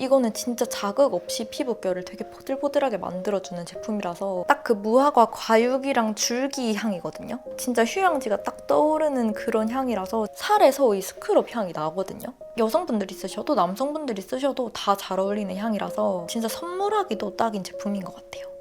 이거는 진짜 자극 없이 피부결을 되게 보들보들하게 만들어주는 제품이라서 딱 그 무화과 과육이랑 줄기 향이거든요. 진짜 휴양지가 딱 떠오르는 그런 향이라서 살에서 이 스크럽 향이 나거든요. 여성분들이 쓰셔도 남성분들이 쓰셔도 다 잘 어울리는 향이라서 진짜 선물하기도 딱인 제품인 것 같아요.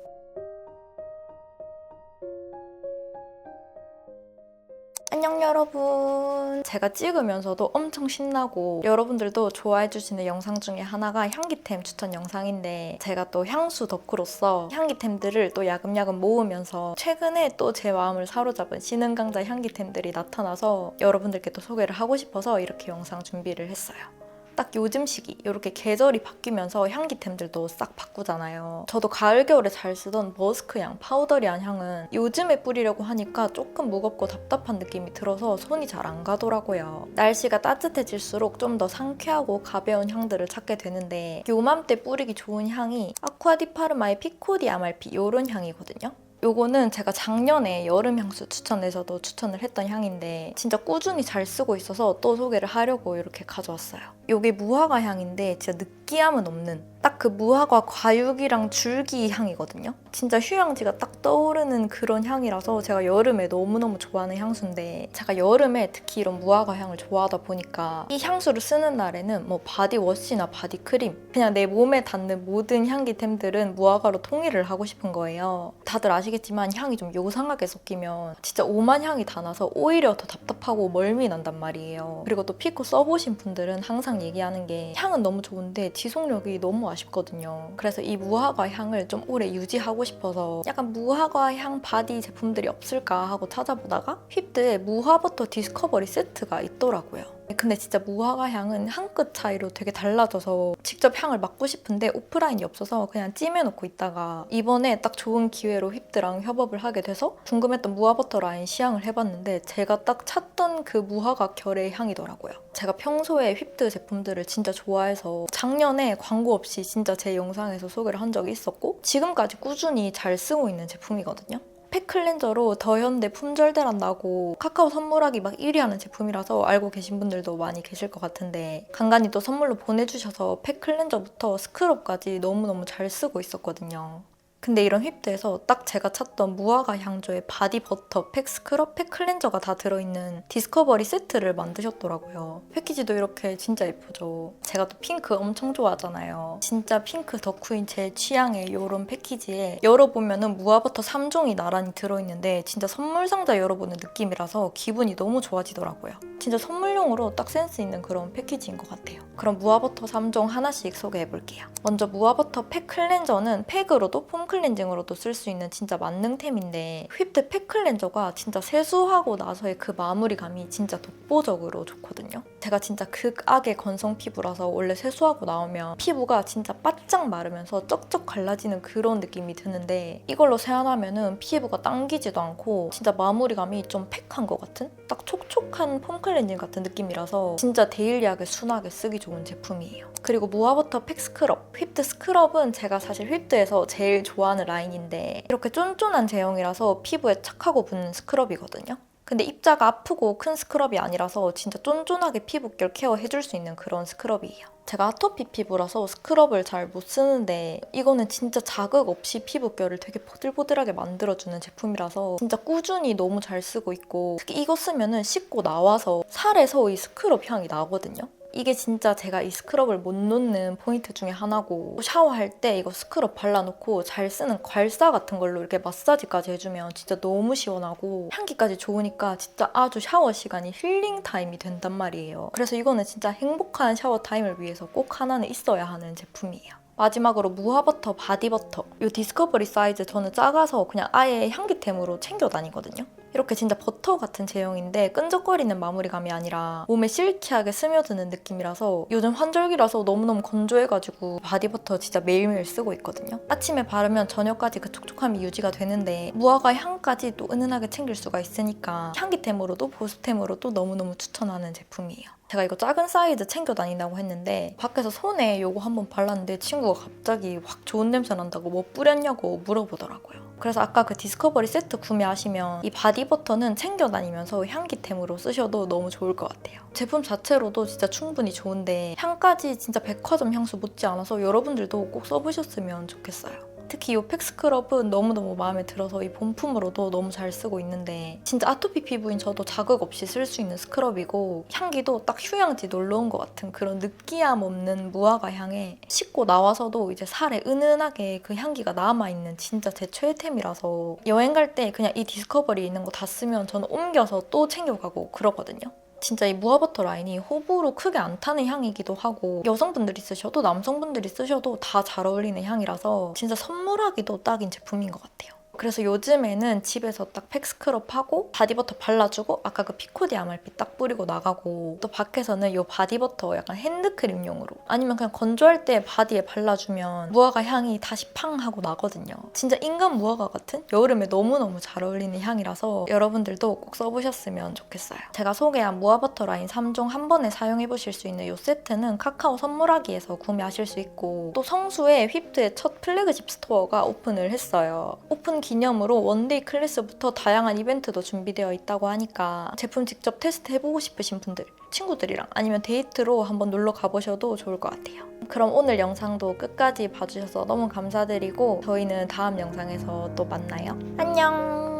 여러분. 제가 찍으면서도 엄청 신나고 여러분들도 좋아해 주시는 영상 중에 하나가 향기템 추천 영상인데 제가 또 향수 덕후로서 향기템들을 또 야금야금 모으면서 최근에 또 제 마음을 사로잡은 신흥 강자 향기템들이 나타나서 여러분들께 또 소개를 하고 싶어서 이렇게 영상 준비를 했어요. 딱 요즘 시기 이렇게 계절이 바뀌면서 향기템들도 싹 바꾸잖아요. 저도 가을 겨울에 잘 쓰던 머스크 향, 파우더리한 향은 요즘에 뿌리려고 하니까 조금 무겁고 답답한 느낌이 들어서 손이 잘 안 가더라고요. 날씨가 따뜻해질수록 좀 더 상쾌하고 가벼운 향들을 찾게 되는데 요맘때 뿌리기 좋은 향이 아쿠아디파르마의 피코디 아말피 이런 향이거든요. 요거는 제가 작년에 여름 향수 추천에서도 추천을 했던 향인데 진짜 꾸준히 잘 쓰고 있어서 또 소개를 하려고 이렇게 가져왔어요. 요게 무화과 향인데 진짜 느끼함은 없는 딱 그 무화과 과육이랑 줄기 향이거든요. 진짜 휴양지가 딱 떠오르는 그런 향이라서 제가 여름에 너무너무 좋아하는 향수인데 제가 여름에 특히 이런 무화과 향을 좋아하다 보니까 이 향수를 쓰는 날에는 뭐 바디워시나 바디크림 그냥 내 몸에 닿는 모든 향기템들은 무화과로 통일을 하고 싶은 거예요. 다들 아시겠지만 향이 좀 요상하게 섞이면 진짜 오만 향이 다 나서 오히려 더 답답하고 멀미 난단 말이에요. 그리고 또 피코 써보신 분들은 항상 얘기하는 게 향은 너무 좋은데 지속력이 너무 아쉽거든요. 그래서 이 무화과 향을 좀 오래 유지하고 싶어서 약간 무화과 향 바디 제품들이 없을까 하고 찾아보다가 휩드에 무화버터 디스커버리 세트가 있더라고요. 근데 진짜 무화과 향은 한 끗 차이로 되게 달라져서 직접 향을 맡고 싶은데 오프라인이 없어서 그냥 찜해놓고 있다가 이번에 딱 좋은 기회로 휩드랑 협업을 하게 돼서 궁금했던 무화버터 라인 시향을 해봤는데 제가 딱 찾던 그 무화과 결의 향이더라고요. 제가 평소에 휩드 제품들을 진짜 좋아해서 작년에 광고 없이 진짜 제 영상에서 소개를 한 적이 있었고 지금까지 꾸준히 잘 쓰고 있는 제품이거든요. 팩 클렌저로 더현대 품절대란다고 카카오 선물하기 막 1위 하는 제품이라서 알고 계신 분들도 많이 계실 것 같은데 간간히 또 선물로 보내주셔서 팩 클렌저부터 스크럽까지 너무너무 잘 쓰고 있었거든요. 근데 이런 휩드에서 딱 제가 찾던 무화과 향조의 바디 버터, 팩 스크럽, 팩 클렌저가 다 들어있는 디스커버리 세트를 만드셨더라고요. 패키지도 이렇게 진짜 예쁘죠. 제가 또 핑크 엄청 좋아하잖아요. 진짜 핑크 덕후인 제 취향의 이런 패키지에 열어보면은 무화버터 3종이 나란히 들어있는데 진짜 선물 상자 열어보는 느낌이라서 기분이 너무 좋아지더라고요. 진짜 선물용으로 딱 센스 있는 그런 패키지인 것 같아요. 그럼 무화버터 3종 하나씩 소개해볼게요. 먼저 무화버터 팩 클렌저는 팩으로도 폼 클렌 징으로도 쓸 수 있는 진짜 만능템인데 휘프트 팩 클렌저가 진짜 세수하고 나서의 그 마무리감이 진짜 독보적으로 좋거든요. 제가 진짜 극악의 건성 피부라서 원래 세수하고 나오면 피부가 진짜 바짝 마르면서 쩍쩍 갈라지는 그런 느낌이 드는데 이걸로 세안하면은 피부가 당기지도 않고 진짜 마무리감이 좀 팩한 것 같은 딱 촉촉한 폼 클렌징 같은 느낌이라서 진짜 데일리하게 순하게 쓰기 좋은 제품이에요. 그리고 무화버터 팩 스크럽 휘프트 스크럽은 제가 사실 휘프트에서 제일 좋 아하는 라인인데 이렇게 쫀쫀한 제형이라서 피부에 착하고 붙는 스크럽이거든요. 근데 입자가 아프고 큰 스크럽이 아니라서 진짜 쫀쫀하게 피부결 케어 해줄 수 있는 그런 스크럽이에요. 제가 아토피 피부라서 스크럽을 잘 못 쓰는데 이거는 진짜 자극 없이 피부결을 되게 보들보들하게 만들어주는 제품이라서 진짜 꾸준히 너무 잘 쓰고 있고 특히 이거 쓰면은 씻고 나와서 살에서 이 스크럽 향이 나거든요. 이게 진짜 제가 이 스크럽을 못 놓는 포인트 중에 하나고 샤워할 때 이거 스크럽 발라놓고 잘 쓰는 괄사 같은 걸로 이렇게 마사지까지 해주면 진짜 너무 시원하고 향기까지 좋으니까 진짜 아주 샤워 시간이 힐링 타임이 된단 말이에요. 그래서 이거는 진짜 행복한 샤워 타임을 위해서 꼭 하나는 있어야 하는 제품이에요. 마지막으로 무화버터 바디버터 이 디스커버리 사이즈 저는 작아서 그냥 아예 향기템으로 챙겨 다니거든요. 이렇게 진짜 버터 같은 제형인데 끈적거리는 마무리감이 아니라 몸에 실키하게 스며드는 느낌이라서 요즘 환절기라서 너무너무 건조해가지고 바디버터 진짜 매일매일 쓰고 있거든요. 아침에 바르면 저녁까지 그 촉촉함이 유지가 되는데 무화과 향까지 또 은은하게 챙길 수가 있으니까 향기템으로도 보습템으로도 너무너무 추천하는 제품이에요. 제가 이거 작은 사이즈 챙겨 다닌다고 했는데 밖에서 손에 이거 한번 발랐는데 친구가 갑자기 확 좋은 냄새 난다고 뭐 뿌렸냐고 물어보더라고요. 그래서 아까 그 디스커버리 세트 구매하시면 이 바디 버터는 챙겨 다니면서 향기템으로 쓰셔도 너무 좋을 것 같아요. 제품 자체로도 진짜 충분히 좋은데 향까지 진짜 백화점 향수 못지 않아서 여러분들도 꼭 써보셨으면 좋겠어요. 특히 이 팩스크럽은 너무너무 마음에 들어서 이 본품으로도 너무 잘 쓰고 있는데 진짜 아토피 피부인 저도 자극 없이 쓸 수 있는 스크럽이고 향기도 딱 휴양지 놀러 온 것 같은 그런 느끼함 없는 무화과 향에 씻고 나와서도 이제 살에 은은하게 그 향기가 남아있는 진짜 제 최애템이라서 여행 갈 때 그냥 이 디스커버리 있는 거 다 쓰면 저는 옮겨서 또 챙겨가고 그러거든요. 진짜 이 무화버터 라인이 호불호 크게 안 타는 향이기도 하고 여성분들이 쓰셔도 남성분들이 쓰셔도 다 잘 어울리는 향이라서 진짜 선물하기도 딱인 제품인 것 같아요. 그래서 요즘에는 집에서 딱 팩스크럽 하고 바디버터 발라주고 아까 그 피코디 아말피 딱 뿌리고 나가고 또 밖에서는 이 바디버터 약간 핸드크림용으로 아니면 그냥 건조할 때 바디에 발라주면 무화과 향이 다시 팡 하고 나거든요. 진짜 인간 무화과 같은 여름에 너무너무 잘 어울리는 향이라서 여러분들도 꼭 써보셨으면 좋겠어요. 제가 소개한 무화버터 라인 3종 한 번에 사용해보실 수 있는 이 세트는 카카오 선물하기에서 구매하실 수 있고 또 성수에 휘프의 첫 플래그십 스토어가 오픈을 했어요. 오픈 기념으로 원데이 클래스부터 다양한 이벤트도 준비되어 있다고 하니까 제품 직접 테스트 해보고 싶으신 분들, 친구들이랑 아니면 데이트로 한번 놀러 가보셔도 좋을 것 같아요. 그럼 오늘 영상도 끝까지 봐주셔서 너무 감사드리고 저희는 다음 영상에서 또 만나요. 안녕!